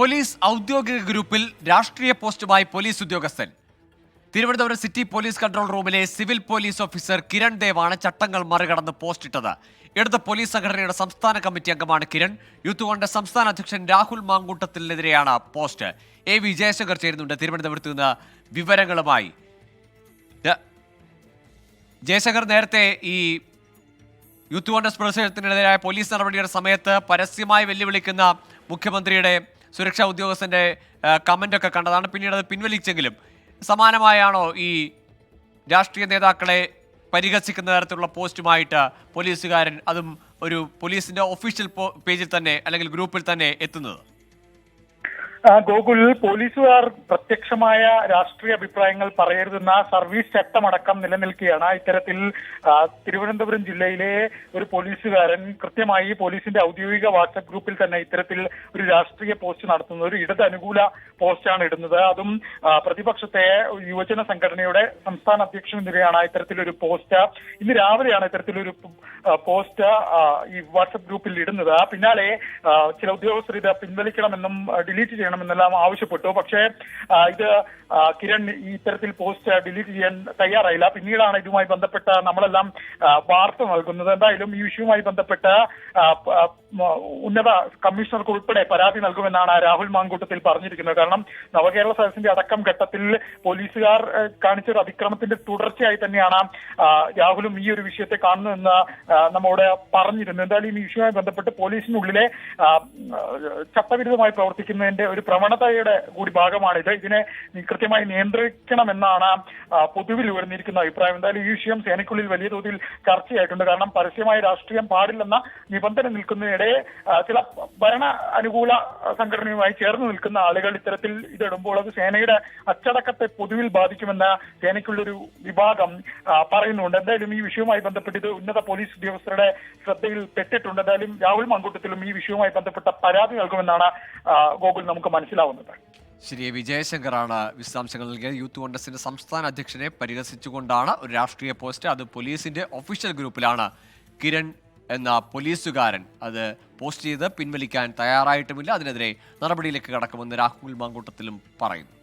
Police ഔദ്യോഗിക ഗ്രൂപ്പിൽ രാഷ്ട്രീയ പോസ്റ്റുമായി പോലീസ് ഉദ്യോഗസ്ഥൻ. തിരുവനന്തപുരം സിറ്റി പോലീസ് കൺട്രോൾ റൂമിലെ സിവിൽ പോലീസ് ഓഫീസർ കിരൺ ദേവാണ് ചട്ടങ്ങൾ മറികടന്ന് പോസ്റ്റ് ഇട്ടത് ഇടത് പോലീസ് സംഘടനയുടെ സംസ്ഥാന കമ്മിറ്റി അംഗമാണ് കിരൺ. യൂത്ത് കോൺഗ്രസ് സംസ്ഥാന അധ്യക്ഷൻ രാഹുൽ മാങ്കൂട്ടത്തിനെതിരെയാണ് പോസ്റ്റ്. എ വി ജയശങ്കർ ചേരുന്നുണ്ട് തിരുവനന്തപുരത്ത് നിന്ന് വിവരങ്ങളുമായി. ജയശങ്കർ നേരത്തെ ഈ യൂത്ത് കോൺഗ്രസ് പ്രതിഷേധത്തിനെതിരായ പോലീസ് നടപടിയുടെ സമയത്ത് പരസ്യമായി വെല്ലുവിളിക്കുന്ന മുഖ്യമന്ത്രിയുടെ സുരക്ഷാ ഉദ്യോഗസ്ഥന്റെ കമന്റ് ഒക്കെ കണ്ടതാണ്. പിന്നീട് അത് പിൻവലിച്ചെങ്കിലും സമാനമായാണോ ഈ രാഷ്ട്രീയ നേതാക്കളെ പരിഹസിക്കുന്ന തരത്തിലുള്ള പോസ്റ്റുമായിട്ട് പോലീസുകാരൻ അതും ഒരു പോലീസിന്റെ ഒഫീഷ്യൽ പേജിൽ തന്നെ അല്ലെങ്കിൽ ഗ്രൂപ്പിൽ തന്നെ എത്തുന്നത്? ഗോകുൽ പോലീസുകാർ പ്രത്യക്ഷമായ രാഷ്ട്രീയ അഭിപ്രായങ്ങൾ പറയരുതെന്ന സർവീസ് ചട്ടമടക്കം നിലനിൽക്കുകയാണ്. ഇത്തരത്തിൽ തിരുവനന്തപുരം ജില്ലയിലെ ഒരു പോലീസുകാരൻ കൃത്യമായി പോലീസിന്റെ ഔദ്യോഗിക വാട്സപ്പ് ഗ്രൂപ്പിൽ തന്നെ ഇത്തരത്തിൽ ഒരു രാഷ്ട്രീയ പോസ്റ്റ് നടത്തുന്നത് ഒരു ഇടത് അനുകൂല പോസ്റ്റാണ് ഇടുന്നത്. അതും പ്രതിപക്ഷത്തെ യുവജന സംഘടനയുടെ സംസ്ഥാന അധ്യക്ഷനെതിരെയാണ് ഇത്തരത്തിലൊരു പോസ്റ്റ്. ഇന്ന് രാവിലെയാണ് ഇത്തരത്തിലൊരു പോസ്റ്റ് ഈ വാട്സപ്പ് ഗ്രൂപ്പിൽ ഇടുന്നത്. പിന്നാലെ ചില ഉദ്യോഗസ്ഥർ ഇത് പിൻവലിക്കണമെന്നും ഡിലീറ്റ് ഡിലീറ്റ് ചെയ്യണമെന്നെല്ലാം ആവശ്യപ്പെട്ടു. പക്ഷേ ഇത് കിരൺ ഈ ഇത്തരത്തിൽ പോസ്റ്റ് ഡിലീറ്റ് ചെയ്യാൻ തയ്യാറായില്ല. പിന്നീടാണ് ഇതുമായി ബന്ധപ്പെട്ട നമ്മളെല്ലാം വാർത്ത നൽകുന്നത്. എന്തായാലും ഈ വിഷയവുമായി ബന്ധപ്പെട്ട് ഉന്നത കമ്മീഷണർക്ക് ഉൾപ്പെടെ പരാതി നൽകുമെന്നാണ് രാഹുൽ മാങ്കൂട്ടത്തിൽ പറഞ്ഞിരിക്കുന്നത്. കാരണം നവകേരള സദസ്സിന്റെ അടക്കം ഘട്ടത്തിൽ പോലീസുകാർ കാണിച്ച ഒരു അതിക്രമത്തിന്റെ തുടർച്ചയായി തന്നെയാണ് രാഹുലും ഈ ഒരു വിഷയത്തെ കാണുന്നു എന്ന് നമ്മോട് പറഞ്ഞിരുന്നു. എന്തായാലും ഈ വിഷയവുമായി ബന്ധപ്പെട്ട് പോലീസിനുള്ളിലെ ചട്ടവിരുദ്ധമായി പ്രവർത്തിക്കുന്നതിന്റെ ഒരു പ്രവണതയുടെ കൂടി ഭാഗമാണിത്. ഇതിനെ കൃത്യമായി നിയന്ത്രിക്കണമെന്നാണ് പൊതുവിൽ ഉയർന്നിരിക്കുന്ന അഭിപ്രായം. എന്തായാലും ഈ വിഷയം സേനയ്ക്കുള്ളിൽ വലിയ തോതിൽ ചർച്ചയായിട്ടുണ്ട്. കാരണം പരസ്യമായ രാഷ്ട്രീയം പാടില്ലെന്ന നിബന്ധന നിൽക്കുന്നതിനിടെ ചില ഭരണ അനുകൂല സംഘടനയുമായി ചേർന്ന് നിൽക്കുന്ന ആളുകൾ ഇത്തരത്തിൽ ഇതിടുമ്പോൾ അത് സേനയുടെ അച്ചടക്കത്തെ പൊതുവിൽ ബാധിക്കുമെന്ന് സേനയ്ക്കുള്ളൊരു വിഭാഗം ആ, പറയുന്നുണ്ട്. എന്തായാലും ഈ വിഷയവുമായി ബന്ധപ്പെട്ട് ഇത് ഉന്നത പോലീസ് ഉദ്യോഗസ്ഥരുടെ ശ്രദ്ധയിൽ പെട്ടിട്ടുണ്ട്. എന്തായാലും രാഹുൽ മങ്കൂട്ടത്തിലും ഈ വിഷയവുമായി ബന്ധപ്പെട്ട പരാതി നൽകുമെന്നാണ് ഗോകുൽ നമുക്ക് മനസ്സിലാവുന്നത്. ശരി വിജയശങ്കറാണ് വിശദാംശങ്ങൾ നൽകിയത്. യൂത്ത് കോൺഗ്രസിന്റെ സംസ്ഥാന അധ്യക്ഷനെ പരിഹസിച്ചുകൊണ്ടാണ് ഒരു രാഷ്ട്രീയ പോസ്റ്റ്. അത് പോലീസിന്റെ ഒഫീഷ്യൽ ഗ്രൂപ്പിലാണ്. കിരൺ എന്ന പോലീസുകാരൻ അത് പോസ്റ്റ് ചെയ്ത് പിൻവലിക്കാൻ തയ്യാറായിട്ടുമില്ല. അതിനെതിരെ നടപടിയിലേക്ക് കടക്കുമെന്ന് രാഹുൽ മാങ്കൂട്ടത്തിലും പറയുന്നു.